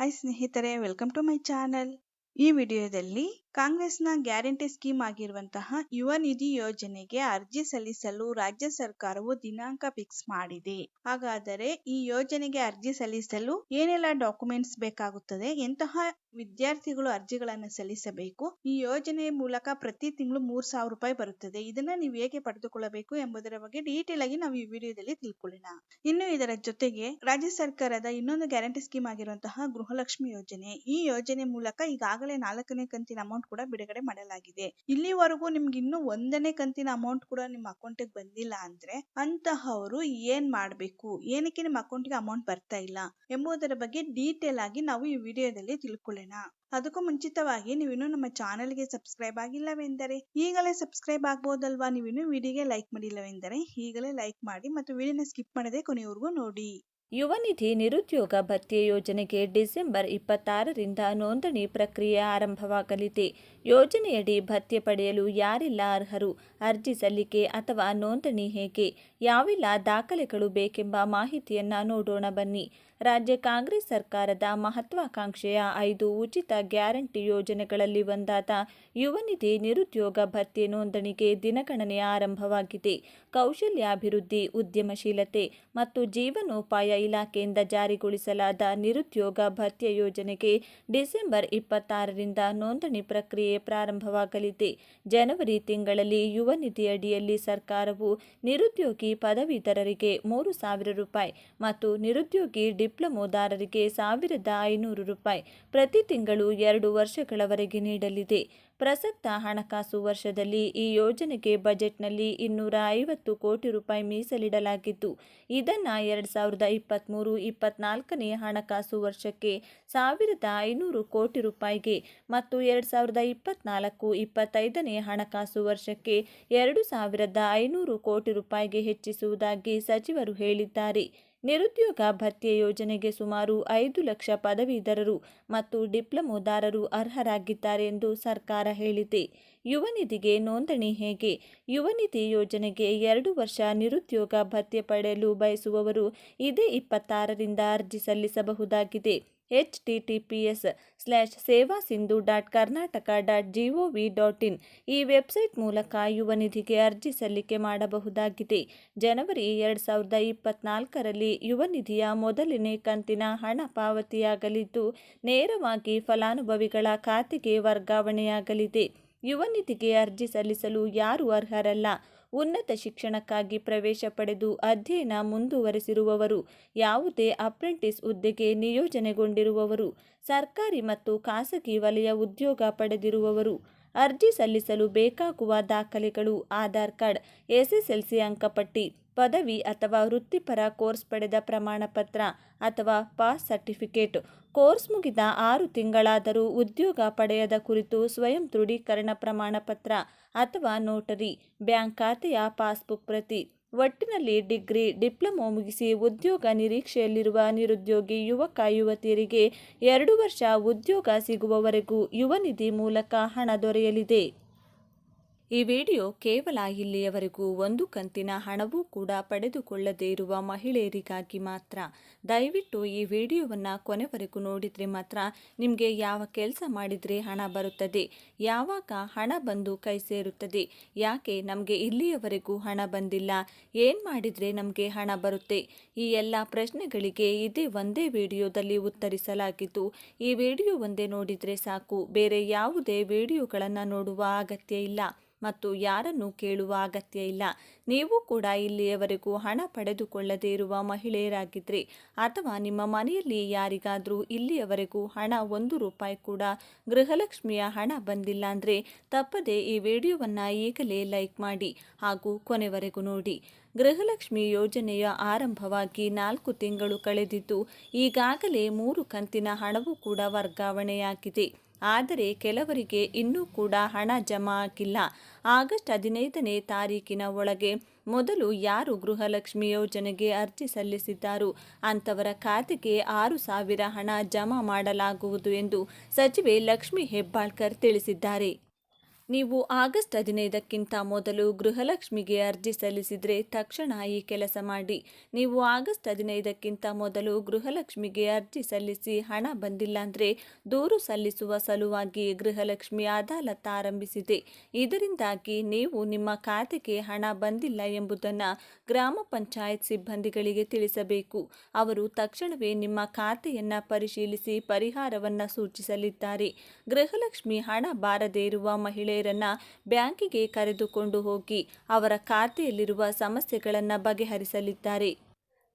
Hi ಸ್ನೇಹಿತರೆ welcome to my channel ಈ ವಿಡಿಯೋದಲ್ಲಿ ಕಾಂಗ್ರೆಸ್ನ ಗ್ಯಾರಂಟಿ ಸ್ಕೀಮ್ ಆಗಿರುವಂತಹ ಯುವ ನಿಧಿ ಯೋಜನೆಗೆ ಅರ್ಜಿ ಸಲ್ಲಿಸಲು ರಾಜ್ಯ ಸರ್ಕಾರವು ದಿನಾಂಕ ಫಿಕ್ಸ್ ಮಾಡಿದೆ. ಹಾಗಾದರೆ ಈ ಯೋಜನೆಗೆ ಅರ್ಜಿ ಸಲ್ಲಿಸಲು ಏನೆಲ್ಲ ಡಾಕ್ಯುಮೆಂಟ್ಸ್ ಬೇಕಾಗುತ್ತದೆ, ಎಂತಹ ವಿದ್ಯಾರ್ಥಿಗಳು ಅರ್ಜಿಗಳನ್ನು ಸಲ್ಲಿಸಬೇಕು. ಈ ಯೋಜನೆಯ ಮೂಲಕ ಪ್ರತಿ ತಿಂಗಳು ಮೂರ್ ಸಾವಿರ ರೂಪಾಯಿ ಬರುತ್ತದೆ. ಇದನ್ನ ನೀವು ಹೇಗೆ ಪಡೆದುಕೊಳ್ಳಬೇಕು ಎಂಬುದರ ಬಗ್ಗೆ ಡೀಟೇಲ್ ಆಗಿ ನಾವು ಈ ವಿಡಿಯೋದಲ್ಲಿ ತಿಳ್ಕೊಳ್ಳೋಣ. ಇನ್ನು ಇದರ ಜೊತೆಗೆ ರಾಜ್ಯ ಸರ್ಕಾರದ ಇನ್ನೊಂದು ಗ್ಯಾರಂಟಿ ಸ್ಕೀಮ್ ಆಗಿರುವಂತಹ ಗೃಹಲಕ್ಷ್ಮಿ ಯೋಜನೆ. ಈ ಯೋಜನೆ ಮೂಲಕ ಈಗಾಗಲೇ ನಾಲ್ಕನೇ ಕಂತಿನ ಅಮೌಂಟ್ ಕೂಡ ಬಿಡುಗಡೆ ಮಾಡಲಾಗಿದೆ. ಇಲ್ಲಿವರೆಗೂ ನಿಮ್ಗೆ ಇನ್ನು ಒಂದನೇ ಕಂತಿನ ಅಮೌಂಟ್ ಕೂಡ ನಿಮ್ಮ ಅಕೌಂಟಿಗೆ ಬಂದಿಲ್ಲ ಅಂದ್ರೆ ಅಂತಹವರು ಏನ್ ಮಾಡ್ಬೇಕು? ಏನಕ್ಕೆ ನಿಮ್ಮ ಅಕೌಂಟ್ಗೆ ಅಮೌಂಟ್ ಬರ್ತಾ ಇಲ್ಲ? ಎಂಬುದರ ಬಗ್ಗೆ ಡೀಟೇಲ್ ಆಗಿ ನಾವು ಈ ವಿಡಿಯೋದಲ್ಲಿ ತಿಳ್ಕೊಳ್ಳೋಣ. ಅದಕ್ಕೂ ಮುಂಚಿತವಾಗಿ ನೀವು ಇನ್ನೂ ನಮ್ಮ ಚಾನೆಲ್ಗೆ ಸಬ್ಸ್ಕ್ರೈಬ್ ಆಗಿಲ್ಲವೆಂದರೆ ಈಗಲೇ ಸಬ್ಸ್ಕ್ರೈಬ್ ಆಗ್ಬೋದಲ್ವಾ? ನೀವು ಇನ್ನೂ ವಿಡಿಯೋಗೆ ಲೈಕ್ ಮಾಡಿಲ್ಲವೆಂದರೆ ಈಗಲೇ ಲೈಕ್ ಮಾಡಿ ಮತ್ತು ವಿಡಿಯೋನ ಸ್ಕಿಪ್ ಮಾಡದೆ ಕೊನೆಯವರೆಗೂ ನೋಡಿ. ಯುವ ನಿಧಿ ನಿರುದ್ಯೋಗ ಭತ್ಯೆ ಯೋಜನೆಗೆ ಡಿಸೆಂಬರ್ ಇಪ್ಪತ್ತಾರರಿಂದ ನೋಂದಣಿ ಪ್ರಕ್ರಿಯೆ ಆರಂಭವಾಗಲಿದೆ. ಯೋಜನೆಯಡಿ ಭತ್ಯೆ ಪಡೆಯಲು ಯಾರೆಲ್ಲ ಅರ್ಹರು? ಅರ್ಜಿ ಸಲ್ಲಿಕೆ ಅಥವಾ ನೋಂದಣಿ ಹೇಗೆ? ಯಾವೆಲ್ಲ ದಾಖಲೆಗಳು ಬೇಕೆಂಬ ಮಾಹಿತಿಯನ್ನು ನೋಡೋಣ ಬನ್ನಿ. ರಾಜ್ಯ ಕಾಂಗ್ರೆಸ್ ಸರ್ಕಾರದ ಮಹತ್ವಾಕಾಂಕ್ಷೆಯ ಐದು ಉಚಿತ ಗ್ಯಾರಂಟಿ ಯೋಜನೆಗಳಲ್ಲಿ ಒಂದಾದ ಯುವನಿಧಿ ನಿರುದ್ಯೋಗ ಭತ್ಯೆ ನೋಂದಣಿಗೆ ದಿನಗಣನೆ ಆರಂಭವಾಗಿದೆ. ಕೌಶಲ್ಯಾಭಿವೃದ್ಧಿ, ಉದ್ಯಮಶೀಲತೆ ಮತ್ತು ಜೀವನೋಪಾಯ ಇಲಾಖೆಯಿಂದ ಜಾರಿಗೊಳಿಸಲಾದ ನಿರುದ್ಯೋಗ ಭತ್ಯೆ ಯೋಜನೆಗೆ ಡಿಸೆಂಬರ್ ಇಪ್ಪತ್ತಾರರಿಂದ ನೋಂದಣಿ ಪ್ರಕ್ರಿಯೆ ಪ್ರಾರಂಭವಾಗಲಿದೆ. ಜನವರಿ ತಿಂಗಳಲ್ಲಿ ಯುವ ನಿಧಿಯಡಿಯಲ್ಲಿ ಸರ್ಕಾರವು ನಿರುದ್ಯೋಗಿ ಪದವೀಧರರಿಗೆ ಮೂರು ಸಾವಿರ ರೂಪಾಯಿ ಮತ್ತು ನಿರುದ್ಯೋಗಿ ಡಿಪ್ಲೊಮೋದಾರರಿಗೆ ಸಾವಿರದ ಐನೂರು ರೂಪಾಯಿ ಪ್ರತಿ ತಿಂಗಳು ಎರಡು ವರ್ಷಗಳವರೆಗೆ ನೀಡಲಿದೆ. ಪ್ರಸಕ್ತ ಹಣಕಾಸು ವರ್ಷದಲ್ಲಿ ಈ ಯೋಜನೆಗೆ ಬಜೆಟ್ನಲ್ಲಿ ಇನ್ನೂರ ಐವತ್ತು ಕೋಟಿ ರೂಪಾಯಿ ಮೀಸಲಿಡಲಾಗಿದ್ದು, ಇದನ್ನು ಎರಡು ಸಾವಿರದ ಇಪ್ಪತ್ತ್ಮೂರು ಇಪ್ಪತ್ನಾಲ್ಕನೇ ಹಣಕಾಸು ವರ್ಷಕ್ಕೆ ಸಾವಿರದ ಐನೂರು ಕೋಟಿ ರೂಪಾಯಿಗೆ ಮತ್ತು ಎರಡು ಸಾವಿರದ ಇಪ್ಪತ್ನಾಲ್ಕು ಇಪ್ಪತ್ತೈದನೇ ಹಣಕಾಸು ವರ್ಷಕ್ಕೆ ಎರಡು ಸಾವಿರದ ಐನೂರು ಕೋಟಿ ರೂಪಾಯಿಗೆ ಹೆಚ್ಚಿಸುವುದಾಗಿ ಸಚಿವರು ಹೇಳಿದ್ದಾರೆ. ನಿರುದ್ಯೋಗ ಭತ್ಯೆ ಯೋಜನೆಗೆ ಸುಮಾರು ಐದು ಲಕ್ಷ ಪದವೀಧರರು ಮತ್ತು ಡಿಪ್ಲೊಮೋದಾರರು ಅರ್ಹರಾಗಿದ್ದಾರೆ ಎಂದು ಸರ್ಕಾರ ಹೇಳಿದೆ. ಯುವ ನಿಧಿಗೆ ನೋಂದಣಿ ಹೇಗೆ? ಯುವ ನಿಧಿ ಯೋಜನೆಗೆ ಎರಡು ವರ್ಷ ನಿರುದ್ಯೋಗ ಭತ್ಯೆ ಪಡೆಯಲು ಬಯಸುವವರು ಇದೇ ಇಪ್ಪತ್ತಾರರಿಂದ ಅರ್ಜಿ ಸಲ್ಲಿಸಬಹುದಾಗಿದೆ. H T T P S slash Seva Sindhu dot Karnataka dot G O V dot in ಈ ವೆಬ್ಸೈಟ್ ಮೂಲಕ ಯುವ ನಿಧಿಗೆ ಅರ್ಜಿ ಸಲ್ಲಿಕೆ ಮಾಡಬಹುದಾಗಿದೆ. ಜನವರಿ ಎರಡು ಸಾವಿರದ ಇಪ್ಪತ್ನಾಲ್ಕರಲ್ಲಿ ಯುವ ನಿಧಿಯ ಮೊದಲನೇ ಕಂತಿನ ಹಣ ಪಾವತಿಯಾಗಲಿದ್ದು, ನೇರವಾಗಿ ಫಲಾನುಭವಿಗಳ ಖಾತೆಗೆ ವರ್ಗಾವಣೆಯಾಗಲಿದೆ. ಯುವ ನಿಧಿಗೆ ಅರ್ಜಿ ಸಲ್ಲಿಸಲು ಯಾರು ಅರ್ಹರಲ್ಲ? ಉನ್ನತ ಶಿಕ್ಷಣಕ್ಕಾಗಿ ಪ್ರವೇಶ ಪಡೆದು ಅಧ್ಯಯನ ಮುಂದುವರೆಸಿರುವವರು, ಯಾವುದೇ ಅಪ್ರೆಂಟಿಸ್ ಹುದ್ದೆಗೆ ನಿಯೋಜನೆಗೊಂಡಿರುವವರು, ಸರ್ಕಾರಿ ಮತ್ತು ಖಾಸಗಿ ವಲಯ ಉದ್ಯೋಗ ಪಡೆದಿರುವವರು, ಅರ್ಜಿ ಸಲ್ಲಿಸಲು ಬೇಕಾಗುವ ದಾಖಲೆಗಳು, ಆಧಾರ್ ಕಾರ್ಡ್, ಎಸ್ಎಸ್ಎಲ್ಸಿ ಅಂಕಪಟ್ಟಿ ಪದವಿ ಅಥವಾ ವೃತ್ತಿಪರ ಕೋರ್ಸ್ ಪಡೆದ ಪ್ರಮಾಣಪತ್ರ ಅಥವಾ ಪಾಸ್ ಸರ್ಟಿಫಿಕೇಟ್. ಕೋರ್ಸ್ ಮುಗಿದ ಆರು ತಿಂಗಳಾದರೂ ಉದ್ಯೋಗ ಪಡೆಯದ ಕುರಿತು ಸ್ವಯಂ ದೃಢೀಕರಣ ಪ್ರಮಾಣಪತ್ರ ಅಥವಾ ನೋಟರಿ, ಬ್ಯಾಂಕ್ ಖಾತೆಯ ಪಾಸ್ಬುಕ್ ಪ್ರತಿ. ಒಟ್ಟಿನಲ್ಲಿ ಡಿಗ್ರಿ, ಡಿಪ್ಲೊಮೊ ಮುಗಿಸಿ ಉದ್ಯೋಗ ನಿರೀಕ್ಷೆಯಲ್ಲಿರುವ ನಿರುದ್ಯೋಗಿ ಯುವಕ, ಯುವತಿಯರಿಗೆ ಎರಡು ವರ್ಷ ಉದ್ಯೋಗ ಸಿಗುವವರೆಗೂ ಯುವ ನಿಧಿ ಮೂಲಕ ಹಣ ದೊರೆಯಲಿದೆ. ಈ ವಿಡಿಯೋ ಕೇವಲ ಇಲ್ಲಿಯವರೆಗೂ ಒಂದು ಕಂತಿನ ಹಣವೂ ಕೂಡ ಪಡೆದುಕೊಳ್ಳದೇ ಇರುವ ಮಹಿಳೆಯರಿಗಾಗಿ ಮಾತ್ರ. ದಯವಿಟ್ಟು ಈ ವಿಡಿಯೋವನ್ನು ಕೊನೆವರೆಗೂ ನೋಡಿದರೆ ಮಾತ್ರ ನಿಮಗೆ ಯಾವ ಕೆಲಸ ಮಾಡಿದರೆ ಹಣ ಬರುತ್ತದೆ, ಯಾವಾಗ ಹಣ ಬಂದು ಕೈ ಸೇರುತ್ತದೆ, ಯಾಕೆ ನಮಗೆ ಇಲ್ಲಿಯವರೆಗೂ ಹಣ ಬಂದಿಲ್ಲ, ಏನು ಮಾಡಿದರೆ ನಮಗೆ ಹಣ ಬರುತ್ತೆ? ಈ ಎಲ್ಲ ಪ್ರಶ್ನೆಗಳಿಗೆ ಇದೇ ಒಂದೇ ವಿಡಿಯೋದಲ್ಲಿ ಉತ್ತರಿಸಲಾಗಿದ್ದು, ಈ ವಿಡಿಯೋ ಒಂದೇ ನೋಡಿದರೆ ಸಾಕು, ಬೇರೆ ಯಾವುದೇ ವಿಡಿಯೋಗಳನ್ನು ನೋಡುವ ಅಗತ್ಯ ಇಲ್ಲ. ಮತ್ತು ಯಾರನ್ನು ಕೇಳುವ ಅಗತ್ಯ ಇಲ್ಲ. ನೀವು ಕೂಡ ಇಲ್ಲಿಯವರೆಗೂ ಹಣ ಪಡೆದುಕೊಳ್ಳದೇ ಇರುವ ಮಹಿಳೆಯರಾಗಿದ್ದರೆ ಅಥವಾ ನಿಮ್ಮ ಮನೆಯಲ್ಲಿ ಯಾರಿಗಾದರೂ ಇಲ್ಲಿಯವರೆಗೂ ಹಣ ಒಂದು ರೂಪಾಯಿ ಕೂಡ ಗೃಹಲಕ್ಷ್ಮಿಯ ಹಣ ಬಂದಿಲ್ಲ ಅಂದರೆ ತಪ್ಪದೆ ಈ ವಿಡಿಯೋವನ್ನು ಈಗಲೇ ಲೈಕ್ ಮಾಡಿ ಹಾಗೂ ಕೊನೆವರೆಗೂ ನೋಡಿ. ಗೃಹಲಕ್ಷ್ಮಿ ಯೋಜನೆಯ ಆರಂಭವಾಗಿ ನಾಲ್ಕು ತಿಂಗಳು ಕಳೆದಿದ್ದು ಈಗಾಗಲೇ ಮೂರು ಕಂತಿನ ಹಣವೂ ಕೂಡ ವರ್ಗಾವಣೆಯಾಗಿದೆ. ಆದರೆ ಕೆಲವರಿಗೆ ಇನ್ನೂ ಕೂಡ ಹಣ ಜಮಾ ಆಗಿಲ್ಲ. ಆಗಸ್ಟ್ ಹದಿನೈದನೇ ತಾರೀಕಿನ ಒಳಗೆ ಮೊದಲು ಯಾರು ಗೃಹಲಕ್ಷ್ಮಿ ಯೋಜನೆಗೆ ಅರ್ಜಿ ಸಲ್ಲಿಸಿದ್ದಾರೋ? ಅಂಥವರ ಖಾತೆಗೆ ಆರು ಸಾವಿರ ಹಣ ಜಮಾ ಮಾಡಲಾಗುವುದು ಎಂದು ಸಚಿವೆ ಲಕ್ಷ್ಮಿ ಹೆಬ್ಬಾಳ್ಕರ್ ತಿಳಿಸಿದ್ದಾರೆ. ನೀವು ಆಗಸ್ಟ್ ಹದಿನೈದಕ್ಕಿಂತ ಮೊದಲು ಗೃಹಲಕ್ಷ್ಮಿಗೆ ಅರ್ಜಿ ಸಲ್ಲಿಸಿದರೆ ತಕ್ಷಣ ಈ ಕೆಲಸ ಮಾಡಿ. ನೀವು ಆಗಸ್ಟ್ ಹದಿನೈದಕ್ಕಿಂತ ಮೊದಲು ಗೃಹಲಕ್ಷ್ಮಿಗೆ ಅರ್ಜಿ ಸಲ್ಲಿಸಿ ಹಣ ಬಂದಿಲ್ಲ ಅಂದರೆ ದೂರು ಸಲ್ಲಿಸುವ ಸಲುವಾಗಿ ಗೃಹಲಕ್ಷ್ಮಿ ಅದಾಲತ್ ಆರಂಭಿಸಿದೆ. ಇದರಿಂದಾಗಿ ನೀವು ನಿಮ್ಮ ಖಾತೆಗೆ ಹಣ ಬಂದಿಲ್ಲ ಎಂಬುದನ್ನು ಗ್ರಾಮ ಪಂಚಾಯತ್ ಸಿಬ್ಬಂದಿಗಳಿಗೆ ತಿಳಿಸಬೇಕು. ಅವರು ತಕ್ಷಣವೇ ನಿಮ್ಮ ಖಾತೆಯನ್ನು ಪರಿಶೀಲಿಸಿ ಪರಿಹಾರವನ್ನು ಸೂಚಿಸಲಿದ್ದಾರೆ. ಗೃಹಲಕ್ಷ್ಮಿ ಹಣ ಬಾರದೇ ಇರುವ ಮಹಿಳೆಯರನ್ನ ಬ್ಯಾಂಕಿಗೆ ಕರೆದುಕೊಂಡು ಹೋಗಿ ಅವರ ಖಾತೆಯಲ್ಲಿರುವ ಸಮಸ್ಯೆಗಳನ್ನು ಬಗೆಹರಿಸಲಿದ್ದಾರೆ.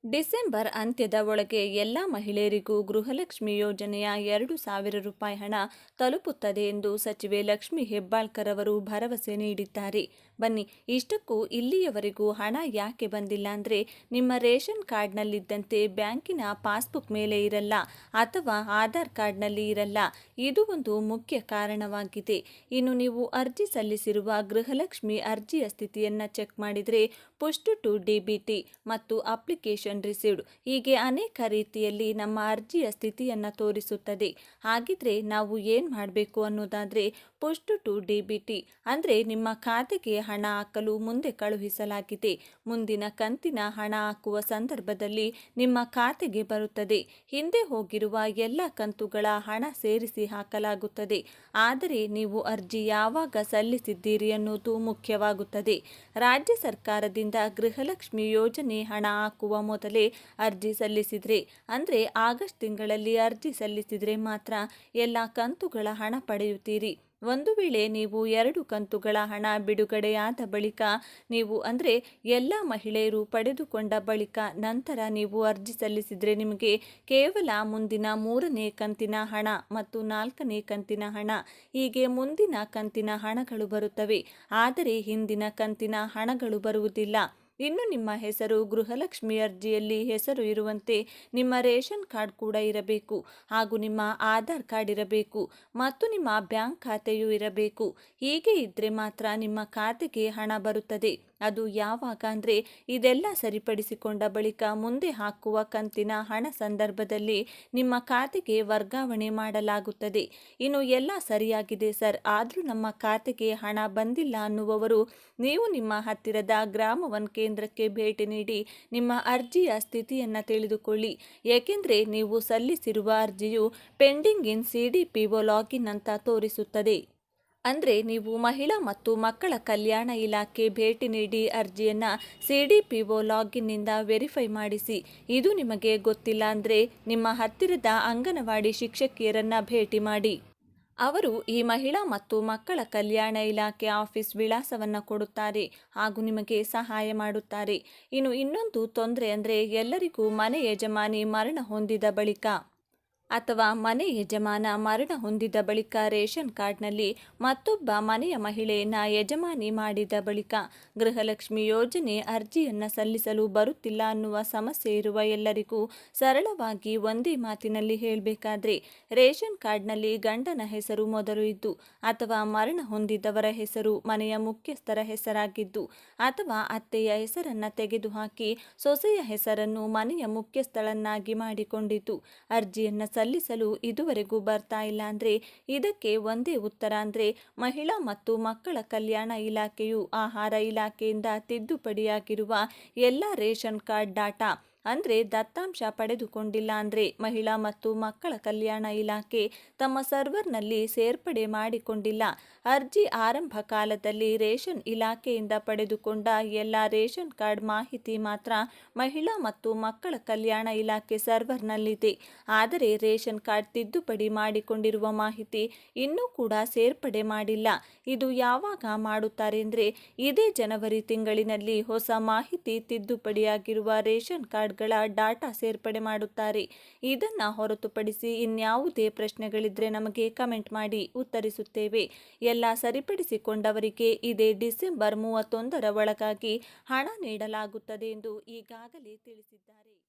ಡಿಸೆಂಬರ್ ಅಂತ್ಯದ ಒಳಗೆ ಎಲ್ಲ ಮಹಿಳೆಯರಿಗೂ ಗೃಹಲಕ್ಷ್ಮಿ ಯೋಜನೆಯ ಎರಡು ಸಾವಿರ ರೂಪಾಯಿ ಹಣ ತಲುಪುತ್ತದೆ ಎಂದು ಸಚಿವೆ ಲಕ್ಷ್ಮಿ ಹೆಬ್ಬಾಳ್ಕರ್ ಅವರು ಭರವಸೆ ನೀಡಿದ್ದಾರೆ. ಬನ್ನಿ, ಇಷ್ಟಕ್ಕೂ ಇಲ್ಲಿಯವರೆಗೂ ಹಣ ಯಾಕೆ ಬಂದಿಲ್ಲ ಅಂದರೆ ನಿಮ್ಮ ರೇಷನ್ ಕಾರ್ಡ್ನಲ್ಲಿದ್ದಂತೆ ಬ್ಯಾಂಕಿನ ಪಾಸ್ಬುಕ್ ಮೇಲೆ ಇರಲ್ಲ ಅಥವಾ ಆಧಾರ್ ಕಾರ್ಡ್ನಲ್ಲಿ ಇರಲ್ಲ. ಇದು ಒಂದು ಮುಖ್ಯ ಕಾರಣವಾಗಿದೆ. ಇನ್ನು ನೀವು ಅರ್ಜಿ ಸಲ್ಲಿಸಿರುವ ಗೃಹಲಕ್ಷ್ಮಿ ಅರ್ಜಿಯ ಸ್ಥಿತಿಯನ್ನು ಚೆಕ್ ಮಾಡಿದರೆ ಪುಷ್ಟು ಟು ಡಿಬಿಟಿ ಮತ್ತು ಅಪ್ಲಿಕೇಶನ್ ರಿಸೀವ್ಡ್. ಹೀಗೆ ಅನೇಕ ರೀತಿಯಲ್ಲಿ ನಮ್ಮ ಅರ್ಜಿಯ ಸ್ಥಿತಿಯನ್ನು ತೋರಿಸುತ್ತದೆ. ಹಾಗಿದ್ರೆ ನಾವು ಏನು ಮಾಡಬೇಕು ಅನ್ನೋದಾದರೆ push to D B T ಅಂದರೆ ನಿಮ್ಮ ಖಾತೆಗೆ ಹಣ ಹಾಕಲು ಮುಂದೆ ಕಳುಹಿಸಲಾಗಿದೆ. ಮುಂದಿನ ಕಂತಿನ ಹಣ ಹಾಕುವ ಸಂದರ್ಭದಲ್ಲಿ ನಿಮ್ಮ ಖಾತೆಗೆ ಬರುತ್ತದೆ. ಹಿಂದೆ ಹೋಗಿರುವ ಎಲ್ಲ ಕಂತುಗಳ ಹಣ ಸೇರಿಸಿ ಹಾಕಲಾಗುತ್ತದೆ. ಆದರೆ ನೀವು ಅರ್ಜಿ ಯಾವಾಗ ಸಲ್ಲಿಸಿದ್ದೀರಿ ಅನ್ನೋದು ಮುಖ್ಯವಾಗುತ್ತದೆ. ರಾಜ್ಯ ಸರ್ಕಾರದಿಂದ ಗೃಹಲಕ್ಷ್ಮಿ ಯೋಜನೆ ಹಣ ಹಾಕುವ ಮೊದಲೇ ಅರ್ಜಿ ಸಲ್ಲಿಸಿದರೆ, ಅಂದರೆ ಆಗಸ್ಟ್ ತಿಂಗಳಲ್ಲಿ ಅರ್ಜಿ ಸಲ್ಲಿಸಿದರೆ ಮಾತ್ರ ಎಲ್ಲ ಕಂತುಗಳ ಹಣ ಪಡೆಯುತ್ತೀರಿ. ಒಂದು ವೇಳೆ ನೀವು ಎರಡು ಕಂತುಗಳ ಹಣ ಬಿಡುಗಡೆಯಾದ ಬಳಿಕ ನೀವು ಅಂದರೆ ಎಲ್ಲ ಮಹಿಳೆಯರು ಪಡೆದುಕೊಂಡ ಬಳಿಕ ನಂತರ ನೀವು ಅರ್ಜಿ ಸಲ್ಲಿಸಿದರೆ ನಿಮಗೆ ಕೇವಲ ಮುಂದಿನ ಮೂರನೇ ಕಂತಿನ ಹಣ ಮತ್ತು ನಾಲ್ಕನೇ ಕಂತಿನ ಹಣ, ಹೀಗೆ ಮುಂದಿನ ಕಂತಿನ ಹಣಗಳು ಬರುತ್ತವೆ. ಆದರೆ ಹಿಂದಿನ ಕಂತಿನ ಹಣಗಳು ಬರುವುದಿಲ್ಲ. ಇನ್ನು ನಿಮ್ಮ ಹೆಸರು ಗೃಹಲಕ್ಷ್ಮಿ ಅರ್ಜಿಯಲ್ಲಿ ಹೆಸರು ಇರುವಂತೆ ನಿಮ್ಮ ರೇಷನ್ ಕಾರ್ಡ್ ಕೂಡ ಇರಬೇಕು ಹಾಗೂ ನಿಮ್ಮ ಆಧಾರ್ ಕಾರ್ಡ್ ಇರಬೇಕು ಮತ್ತು ನಿಮ್ಮ ಬ್ಯಾಂಕ್ ಖಾತೆಯೂ ಇರಬೇಕು. ಹೀಗೆ ಇದ್ದರೆ ಮಾತ್ರ ನಿಮ್ಮ ಖಾತೆಗೆ ಹಣ ಬರುತ್ತದೆ. ಅದು ಯಾವಾಗ ಅಂದರೆ ಇದೆಲ್ಲ ಸರಿಪಡಿಸಿಕೊಂಡ ಬಳಿಕ ಮುಂದೆ ಹಾಕುವ ಕಂತಿನ ಹಣ ಸಂದರ್ಭದಲ್ಲಿ ನಿಮ್ಮ ಖಾತೆಗೆ ವರ್ಗಾವಣೆ ಮಾಡಲಾಗುತ್ತದೆ. ಇನ್ನು ಎಲ್ಲ ಸರಿಯಾಗಿದೆ ಸರ್. ಆದರೂ ನಮ್ಮ ಖಾತೆಗೆ ಹಣ ಬಂದಿಲ್ಲ ಅನ್ನುವವರು ನೀವು ನಿಮ್ಮ ಹತ್ತಿರದ ಗ್ರಾಮ ಒನ್ ಕೇಂದ್ರಕ್ಕೆ ಭೇಟಿ ನೀಡಿ ನಿಮ್ಮ ಅರ್ಜಿಯ ಸ್ಥಿತಿಯನ್ನು ತಿಳಿದುಕೊಳ್ಳಿ. ಏಕೆಂದರೆ ನೀವು ಸಲ್ಲಿಸಿರುವ ಅರ್ಜಿಯು pending in C D P login ಅಂತ ತೋರಿಸುತ್ತದೆ. ಅಂದರೆ ನೀವು ಮಹಿಳಾ ಮತ್ತು ಮಕ್ಕಳ ಕಲ್ಯಾಣ ಇಲಾಖೆ ಭೇಟಿ ನೀಡಿ ಅರ್ಜಿಯನ್ನು ಸಿ ಡಿ ಪಿ ಒ ಲಾಗಿನ್ನಿಂದ ವೆರಿಫೈ ಮಾಡಿಸಿ. ಇದು ನಿಮಗೆ ಗೊತ್ತಿಲ್ಲ ಅಂದರೆ ನಿಮ್ಮ ಹತ್ತಿರದ ಅಂಗನವಾಡಿ ಶಿಕ್ಷಕಿಯರನ್ನು ಭೇಟಿ ಮಾಡಿ. ಅವರು ಈ ಮಹಿಳಾ ಮತ್ತು ಮಕ್ಕಳ ಕಲ್ಯಾಣ ಇಲಾಖೆ ಆಫೀಸ್ ವಿಳಾಸವನ್ನು ಕೊಡುತ್ತಾರೆ ಹಾಗೂ ನಿಮಗೆ ಸಹಾಯ ಮಾಡುತ್ತಾರೆ. ಇನ್ನು ಇನ್ನೊಂದು ತೊಂದರೆ ಅಂದರೆ ಎಲ್ಲರಿಗೂ ಮನೆ ಯಜಮಾನಿ ಮರಣ ಹೊಂದಿದ ಬಳಿಕ. ಅಥವಾ ಮನೆ ಯಜಮಾನ ಮರಣ ಹೊಂದಿದ ಬಳಿಕ ರೇಷನ್ ಕಾರ್ಡ್ನಲ್ಲಿ ಮತ್ತೊಬ್ಬ ಮನೆಯ ಮಹಿಳೆಯನ್ನ ಯಜಮಾನಿ ಮಾಡಿದ ಬಳಿಕ ಗೃಹಲಕ್ಷ್ಮಿ ಯೋಜನೆ ಅರ್ಜಿಯನ್ನು ಸಲ್ಲಿಸಲು ಬರುತ್ತಿಲ್ಲ ಅನ್ನುವ ಸಮಸ್ಯೆ ಇರುವ ಎಲ್ಲರಿಗೂ ಸರಳವಾಗಿ ಒಂದೇ ಮಾತಿನಲ್ಲಿ ಹೇಳಬೇಕಾದ್ರೆ ರೇಷನ್ ಕಾರ್ಡ್ನಲ್ಲಿ ಗಂಡನ ಹೆಸರು ಮೊದಲು ಇದ್ದು ಅಥವಾ ಮರಣ ಹೊಂದಿದವರ ಹೆಸರು ಮನೆಯ ಮುಖ್ಯಸ್ಥರ ಹೆಸರಾಗಿದ್ದು ಅಥವಾ ಅತ್ತೆಯ ಹೆಸರನ್ನು ತೆಗೆದುಹಾಕಿ ಸೊಸೆಯ ಹೆಸರನ್ನು ಮನೆಯ ಮುಖ್ಯಸ್ಥಳನ್ನಾಗಿ ಮಾಡಿಕೊಂಡಿತು ಅರ್ಜಿಯನ್ನು ಸಲ್ಲಿಸಲು ಇದುವರೆಗೂ ಬರ್ತಾ ಇಲ್ಲ ಅಂದರೆ ಇದಕ್ಕೆ ಒಂದೇ ಉತ್ತರ ಅಂದರೆ ಮಹಿಳಾ ಮತ್ತು ಮಕ್ಕಳ ಕಲ್ಯಾಣ ಇಲಾಖೆಯು ಆಹಾರ ಇಲಾಖೆಯಿಂದ ತಿದ್ದುಪಡಿಯಾಗಿರುವ ಎಲ್ಲ ರೇಷನ್ ಕಾರ್ಡ್ ಡಾಟಾ ಅಂದರೆ ದತ್ತಾಂಶ ಪಡೆದುಕೊಂಡಿಲ್ಲ ಅಂದರೆ ಮಹಿಳಾ ಮತ್ತು ಮಕ್ಕಳ ಕಲ್ಯಾಣ ಇಲಾಖೆ ತಮ್ಮ ಸರ್ವರ್ನಲ್ಲಿ ಸೇರ್ಪಡೆ ಮಾಡಿಕೊಂಡಿಲ್ಲ. ಅರ್ಜಿ ಆರಂಭ ಕಾಲದಲ್ಲಿ ರೇಷನ್ ಇಲಾಖೆಯಿಂದ ಪಡೆದುಕೊಂಡ ಎಲ್ಲ ರೇಷನ್ ಕಾರ್ಡ್ ಮಾಹಿತಿ ಮಾತ್ರ ಮಹಿಳಾ ಮತ್ತು ಮಕ್ಕಳ ಕಲ್ಯಾಣ ಇಲಾಖೆ ಸರ್ವರ್ನಲ್ಲಿದೆ. ಆದರೆ ರೇಷನ್ ಕಾರ್ಡ್ ತಿದ್ದುಪಡಿ ಮಾಡಿಕೊಂಡಿರುವ ಮಾಹಿತಿ ಇನ್ನೂ ಕೂಡ ಸೇರ್ಪಡೆ ಮಾಡಿಲ್ಲ. ಇದು ಯಾವಾಗ ಮಾಡುತ್ತಾರೆ ಅಂದರೆ ಇದೇ ಜನವರಿ ತಿಂಗಳಿನಲ್ಲಿ ಹೊಸ ಮಾಹಿತಿ ತಿದ್ದುಪಡಿಯಾಗಿರುವ ರೇಷನ್ ಕಾರ್ಡ್ಗಳ ಡಾಟಾ ಸೇರ್ಪಡೆ ಮಾಡುತ್ತಾರೆ. ಇದನ್ನು ಹೊರತುಪಡಿಸಿ ಇನ್ಯಾವುದೇ ಪ್ರಶ್ನೆಗಳಿದ್ರೆ ನಮಗೆ ಕಮೆಂಟ್ ಮಾಡಿ ಉತ್ತರಿಸುತ್ತೇವೆ. ಎಲ್ಲ ಸರಿಪಡಿಸಿಕೊಂಡವರಿಗೆ ಇದೇ ಡಿಸೆಂಬರ್ ಮೂವತ್ತೊಂದರ ಒಳಗಾಗಿ ಹಣ ನೀಡಲಾಗುತ್ತದೆ ಎಂದು ಈಗಾಗಲೇ ತಿಳಿಸಿದ್ದಾರೆ.